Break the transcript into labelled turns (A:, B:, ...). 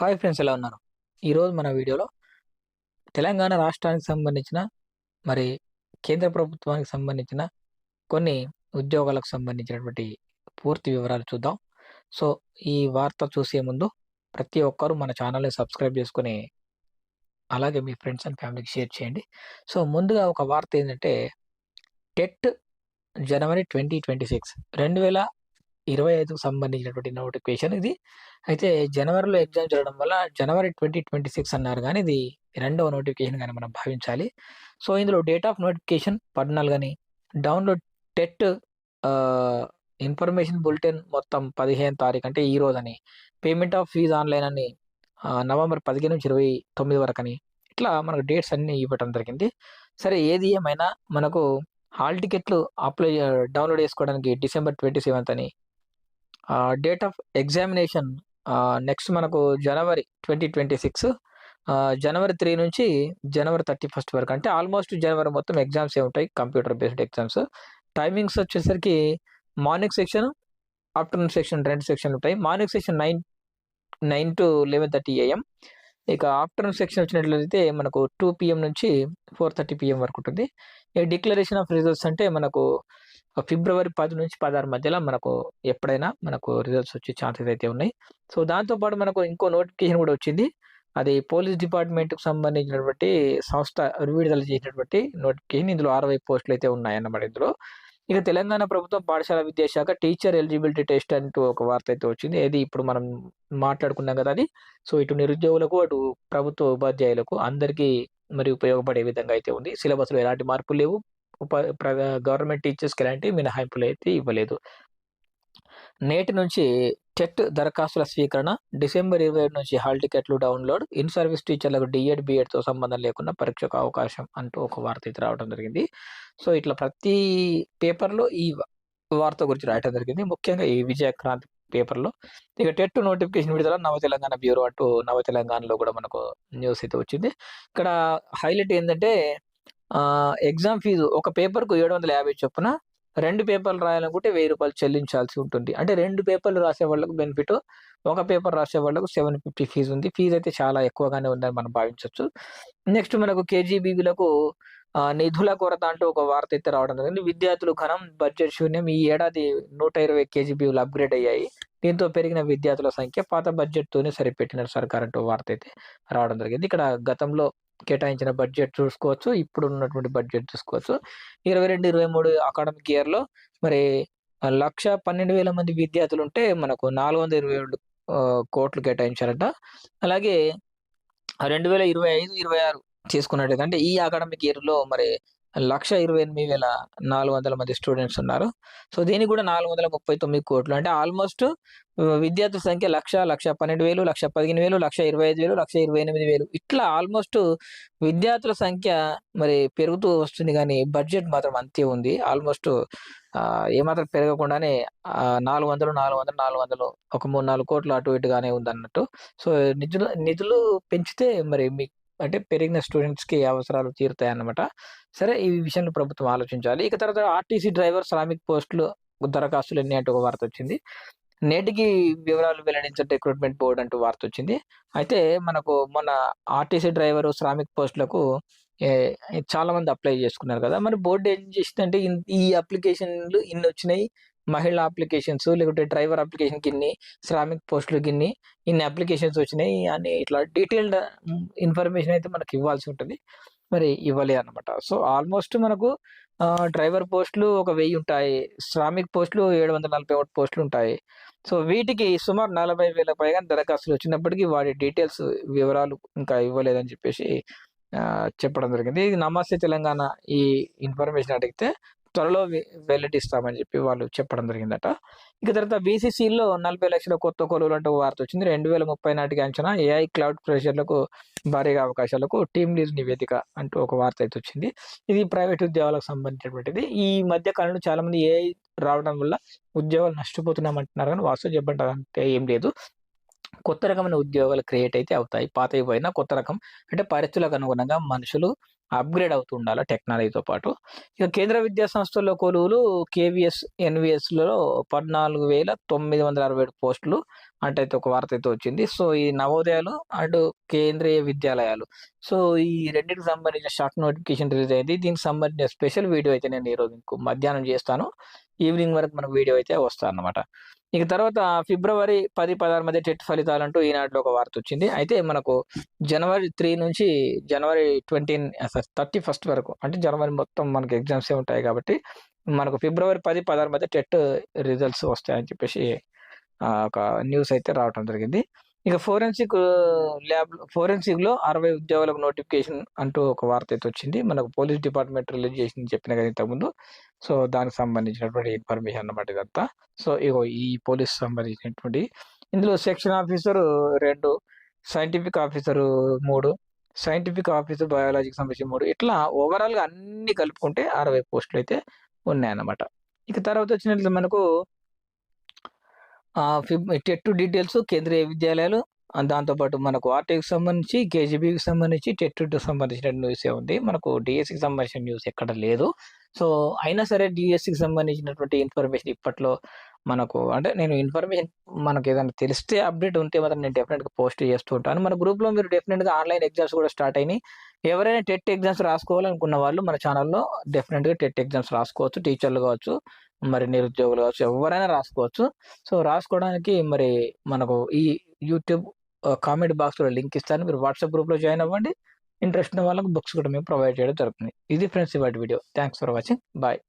A: Hi friends ఎలా ఉన్నారు? ఈరోజు మన వీడియోలో తెలంగాణ రాష్ట్రానికి సంబంధించిన మరి కేంద్ర ప్రభుత్వానికి సంబంధించిన కొన్ని ఉద్యోగాలకు సంబంధించినటువంటి పూర్తి వివరాలు చూద్దాం. సో ఈ వార్త చూసే ముందు ప్రతి ఒక్కరూ మన ఛానల్ని సబ్స్క్రైబ్ చేసుకొని అలాగే మీ ఫ్రెండ్స్ అండ్ ఫ్యామిలీకి షేర్ చేయండి. సో ముందుగా ఒక వార్త ఏంటంటే టెట్ జనవరి ట్వంటీ ట్వంటీ సిక్స్ రెండు వేల ఇరవై ఐదుకు సంబంధించినటువంటి నోటిఫికేషన్ ఇది. అయితే జనవరిలో ఎగ్జామ్ జరగడం వల్ల జనవరి ట్వంటీ ట్వంటీ సిక్స్ అన్నారు కానీ ఇది రెండవ నోటిఫికేషన్ కానీ మనం భావించాలి. సో ఇందులో డేట్ ఆఫ్ నోటిఫికేషన్ పద్నాలుగు అని. డౌన్లోడ్ టెట్ ఇన్ఫర్మేషన్ బులెటిన్ మొత్తం పదిహేను తారీఖు అంటే ఈ రోజు అని. పేమెంట్ ఆఫ్ ఫీజ్ ఆన్లైన్ అని నవంబర్ పదిహేను నుంచి ఇరవై తొమ్మిది వరకు అని. ఇట్లా మనకు డేట్స్ అన్ని ఇవ్వటం జరిగింది. సరే ఏది ఏమైనా మనకు హాల్ టికెట్లు అప్లై డౌన్లోడ్ చేసుకోవడానికి డిసెంబర్ ట్వంటీ సెవెంత్ అని డేట్ ఆఫ్ ఎగ్జామినేషన్ నెక్స్ట్ మనకు January twenty twenty six January three నుంచి జనవరి థర్టీ ఫస్ట్ వరకు. అంటే ఆల్మోస్ట్ జనవరి మొత్తం ఎగ్జామ్స్ ఏ ఉంటాయి? కంప్యూటర్ బేస్డ్ ఎగ్జామ్స్ టైమింగ్స్ వచ్చేసరికి మార్నింగ్ సెక్షన్ ఆఫ్టర్నూన్ సెక్షన్ రెండు సెక్షన్ ఉంటాయి. Morning section nine nine to eleven thirty AM ఇక ఆఫ్టర్నూన్ సెక్షన్ వచ్చినట్లయితే మనకు టూ పిఎం నుంచి ఫోర్ థర్టీ పిఎం వరకు ఉంటుంది. ఈ డిక్లరేషన్ ఆఫ్ రిజల్ట్స్ అంటే మనకు ఫిబ్రవరి పది నుంచి పదహారు మధ్యలో మనకు ఎప్పుడైనా మనకు రిజల్ట్స్ వచ్చే ఛాన్సెస్ అయితే ఉన్నాయి. సో దాంతోపాటు మనకు ఇంకో నోటిఫికేషన్ కూడా వచ్చింది. అది పోలీస్ డిపార్ట్మెంట్కి సంబంధించినటువంటి సంస్థ విడుదల చేసినటువంటి నోటిఫికేషన్ ఇందులో అరవై పోస్టులు అయితే ఉన్నాయన్నమాట ఇందులో. ఇక తెలంగాణ ప్రభుత్వం పాఠశాల విద్యాశాఖ టీచర్ ఎలిజిబిలిటీ టెస్ట్ అంటూ ఒక వార్త అయితే వచ్చింది. ఏది ఇప్పుడు మనం మాట్లాడుకున్నాం కదా అది. సో ఇటు నిరుద్యోగులకు అటు ప్రభుత్వ ఉపాధ్యాయులకు అందరికీ మరి ఉపయోగపడే విధంగా అయితే ఉంది. సిలబస్లో ఎలాంటి మార్పులు లేవు. ఉప గవర్నమెంట్ టీచర్స్కి ఎలాంటి మినహాయింపులు అయితే ఇవ్వలేదు. నేటి నుంచి టెట్ దరఖాస్తుల స్వీకరణ డిసెంబర్ ఇరవై ఏడు నుంచి హాల్ టికెట్లు డౌన్లోడ్ ఇన్ సర్వీస్ టీచర్లకు డిఎడ్ బిఎడ్తో సంబంధం లేకుండా పరీక్షకు అవకాశం అంటూ ఒక వార్త అయితే రావడం జరిగింది. సో ఇట్లా ప్రతి పేపర్లో ఈ వార్త గురించి రాయటం జరిగింది. ముఖ్యంగా ఈ విజయక్రాంతి పేపర్లో. ఇక టెట్ నోటిఫికేషన్ విడుదల నవ తెలంగాణ బ్యూరో అంటూ నవ తెలంగాణలో కూడా మనకు న్యూస్ అయితే వచ్చింది. ఇక్కడ హైలైట్ ఏంటంటే ఎగ్జామ్ ఫీజు ఒక పేపర్కు ఏడు వందల యాభై చొప్పున రెండు పేపర్లు రాయాలనుకుంటే వెయ్యి రూపాయలు చెల్లించాల్సి ఉంటుంది. అంటే రెండు పేపర్లు రాసే వాళ్ళకు బెనిఫిట్ ఒక పేపర్ రాసే వాళ్ళకు సెవెన్ ఫిఫ్టీ ఫీజు ఉంది. ఫీజు అయితే చాలా ఎక్కువగానే ఉందని మనం భావించవచ్చు నెక్స్ట్ మనకు కేజీబీబీలకు నిధుల కొరత అంటూ ఒక వార్త అయితే రావడం జరిగింది. విద్యార్థులు ఘనం బడ్జెట్ శూన్యం. ఈ ఏడాది నూట ఇరవై కేజీబీలు అప్గ్రేడ్ అయ్యాయి. దీంతో పెరిగిన విద్యార్థుల సంఖ్య పాత బడ్జెట్ తోనే సర్కార్ అంటూ వార్త అయితే రావడం జరిగింది. ఇక్కడ గతంలో కేటాయించిన బడ్జెట్ చూసుకోవచ్చు. ఇప్పుడు ఉన్నటువంటి బడ్జెట్ చూసుకోవచ్చు. ఇరవై రెండు ఇరవై మూడు అకాడమిక్ ఇయర్లో మరి లక్ష పన్నెండు వేల మంది విద్యార్థులు ఉంటే మనకు నాలుగు వందల ఇరవై ఏడు కోట్లు కేటాయించారట. అలాగే రెండు వేల ఇరవై ఐదు ఇరవై ఆరు తీసుకున్నట్టయితే అంటే ఈ అకాడమిక్ ఇయర్లో మరి లక్ష ఇరవై ఎనిమిది వేల నాలుగు వందల మంది స్టూడెంట్స్ ఉన్నారు. సో దీనికి కూడా నాలుగు వందల ముప్పై తొమ్మిది కోట్లు. అంటే ఆల్మోస్ట్ విద్యార్థుల సంఖ్య లక్ష లక్ష పన్నెండు వేలు లక్ష పదిహేను వేలు లక్ష ఇరవై ఐదు వేలు లక్ష ఇరవై ఎనిమిది వేలు. ఇట్లా ఆల్మోస్ట్ విద్యార్థుల సంఖ్య మరి పెరుగుతూ వస్తుంది కానీ బడ్జెట్ మాత్రం అంతే ఉంది. ఆల్మోస్ట్ ఏమాత్రం పెరగకుండానే నాలుగు వందలు నాలుగు వందలు నాలుగు వందలు ఒక మూడు నాలుగు కోట్లు అటు ఇటుగానే ఉంది అన్నట్టు సో నిధులు నిధులు పెంచితే మరి మీ అంటే పెరిగిన స్టూడెంట్స్కి అవసరాలు తీరుతాయి అన్నమాట సరే ఈ విషయంలో ప్రభుత్వం ఆలోచించాలి. ఇక తర్వాత ఆర్టీసీ డ్రైవర్ శ్రామిక్ పోస్టులు దరఖాస్తులు ఎన్ని అంటూ ఒక వార్త వచ్చింది. నేటికి వివరాలు వెల్లడించిన రిక్రూట్మెంట్ బోర్డు అంటూ వార్త వచ్చింది. అయితే మనకు మన ఆర్టీసీ డ్రైవర్ శ్రామిక్ పోస్టులకు చాలా మంది అప్లై చేసుకున్నారు కదా. మరి బోర్డు ఏం చేసిందంటే ఈ అప్లికేషన్లు ఇన్ని వచ్చినాయి మహిళా అప్లికేషన్స్ లేకుంటే డ్రైవర్ అప్లికేషన్ గిన్ని శ్రామిక్ పోస్టులు గిన్ని ఇన్ని అప్లికేషన్స్ వచ్చినాయి అని ఇట్లా డీటెయిల్డ్ ఇన్ఫర్మేషన్ అయితే మనకి ఇవ్వాల్సి ఉంటుంది. మరి ఇవ్వలే అనమాట సో ఆల్మోస్ట్ మనకు డ్రైవర్ పోస్టులు ఒక వెయ్యి ఉంటాయి. శ్రామిక్ పోస్టులు ఏడు వందల నలభై ఒకటి పోస్టులు ఉంటాయి. సో వీటికి సుమారు నలభై వేల పైగా దరఖాస్తులు వచ్చినప్పటికీ వాటి డీటెయిల్స్ వివరాలు ఇంకా ఇవ్వలేదని చెప్పేసి చెప్పడం జరిగింది. ఇది నమస్తే తెలంగాణ ఈ ఇన్ఫర్మేషన్ అడిగితే త్వరలో వెల్లడిస్తామని చెప్పి వాళ్ళు చెప్పడం జరిగిందట. ఇక తర్వాత బీసీసీలో నలభై లక్షల కొత్త కొలువులు అంటూ వార్త వచ్చింది. రెండు వేల ముప్పై నాటికి అంచనా ఏఐ క్లౌడ్ ప్రెషర్లకు భారీగా అవకాశాలకు టీమ్ లీజ్ నివేదిక అంటూ ఒక వార్త అయితే వచ్చింది. ఇది ప్రైవేట్ ఉద్యోగాలకు సంబంధించినటువంటిది. ఈ మధ్య కాలంలో చాలా మంది ఏఐ రావడం వల్ల ఉద్యోగాలు నష్టపోతున్నాం అంటున్నారు కానీ వాస్తవం చెప్పంటారు అంటే ఏం లేదు. కొత్త రకమైన ఉద్యోగాలు క్రియేట్ అయితే అవుతాయి. పాతవి పోయినా కొత్త రకం అంటే పరిస్థితులకు అనుగుణంగా మనుషులు అప్గ్రేడ్ అవుతూ ఉండాలి టెక్నాలజీతో పాటు. ఇక కేంద్ర విద్యా సంస్థల్లో కొలువులు కేవీఎస్ ఎన్విఎస్లలో పద్నాలుగు వేల తొమ్మిది వందల అరవై ఏడు పోస్టులు అంటే అయితే ఒక వార్త అయితే వచ్చింది. సో ఈ నవోదయాలు అండ్ కేంద్రీయ విద్యాలయాలు. సో ఈ రెండింటికి సంబంధించిన షార్ట్ నోటిఫికేషన్ రిలీజ్ అయింది. దీనికి సంబంధించిన స్పెషల్ వీడియో అయితే నేను ఈరోజు ఇంకో మధ్యాహ్నం చేస్తాను. ఈవినింగ్ వరకు మనకు వీడియో అయితే వస్తాను అనమాట ఇక తర్వాత ఫిబ్రవరి పది పదహారు మధ్య టెట్ ఫలితాలు అంటూ ఈనాటిలో ఒక వార్త వచ్చింది. అయితే మనకు జనవరి త్రీ నుంచి జనవరి ట్వంటీ థర్టీ ఫస్ట్ వరకు అంటే జనవరి మొత్తం మనకు ఎగ్జామ్స్ ఉంటాయి కాబట్టి మనకు ఫిబ్రవరి పది పదహారు మధ్య టెట్ రిజల్ట్స్ వస్తాయని చెప్పేసి ఒక న్యూస్ అయితే రావటం జరిగింది. ఇక ఫోరెన్సిక్ ల్యాబ్ ఫోరెన్సిక్లో అరవై ఉద్యోగులకు నోటిఫికేషన్ అంటూ ఒక వార్త అయితే వచ్చింది. మనకు పోలీస్ డిపార్ట్మెంట్ రిలీజ్ చేసింది చెప్పిన కదా ఇంతకుముందు. సో దానికి సంబంధించినటువంటి ఇన్ఫర్మేషన్ అన్నమాట ఇదంతా. సో ఇగో ఈ పోలీస్ సంబంధించినటువంటి ఇందులో సెక్షన్ ఆఫీసర్ రెండు సైంటిఫిక్ ఆఫీసర్ మూడు సైంటిఫిక్ ఆఫీసర్ బయాలజీకి సంబంధించి మూడు. ఇట్లా ఓవరాల్గా అన్ని కలుపుకుంటే అరవై పోస్టులు అయితే ఉన్నాయన్నమాట. ఇక తర్వాత వచ్చినట్లు మనకు టెట్ డీటెయిల్స్ కేంద్రీయ విద్యాలయాలు దాంతోపాటు మనకు ఆర్టీకి సంబంధించి కేజీబీకి సంబంధించి టెట్ సంబంధించిన న్యూస్ ఉంది. మనకు డిఎస్సికి సంబంధించిన న్యూస్ ఎక్కడ లేదు. సో అయినా సరే డిఎస్సికి సంబంధించినటువంటి ఇన్ఫర్మేషన్ ఇప్పట్లో మనకు అంటే నేను ఇన్ఫర్మేషన్ మనకు ఏదైనా తెలిస్తే అప్డేట్ ఉంటే మాత్రం నేను డెఫినెట్గా పోస్ట్ చేస్తూ ఉంటాను. మన గ్రూప్లో మీరు డెఫినెట్గా ఆన్లైన్ ఎగ్జామ్స్ కూడా స్టార్ట్ అయినాయి. ఎవరైనా టెట్ ఎగ్జామ్స్ రాసుకోవాలనుకున్న వాళ్ళు మన ఛానల్లో డెఫినెట్గా టెట్ ఎగ్జామ్స్ రాసుకోవచ్చు. టీచర్లు కావచ్చు మరి నిరుద్యోగులు కావచ్చు ఎవరైనా రాసుకోవచ్చు. సో రాసుకోవడానికి మరి మనకు ఈ యూట్యూబ్ కామెంట్ బాక్స్లో లింక్ ఇస్తాను. మీరు వాట్సాప్ గ్రూప్లో జాయిన్ అవ్వండి. ఇంట్రెస్ట్ ఉన్న వాళ్ళకి బుక్స్ కూడా మేము ప్రొవైడ్ చేయడం జరుగుతుంది. ఇది ఫ్రెండ్స్ ఇవాటి video. Thanks for watching. Bye.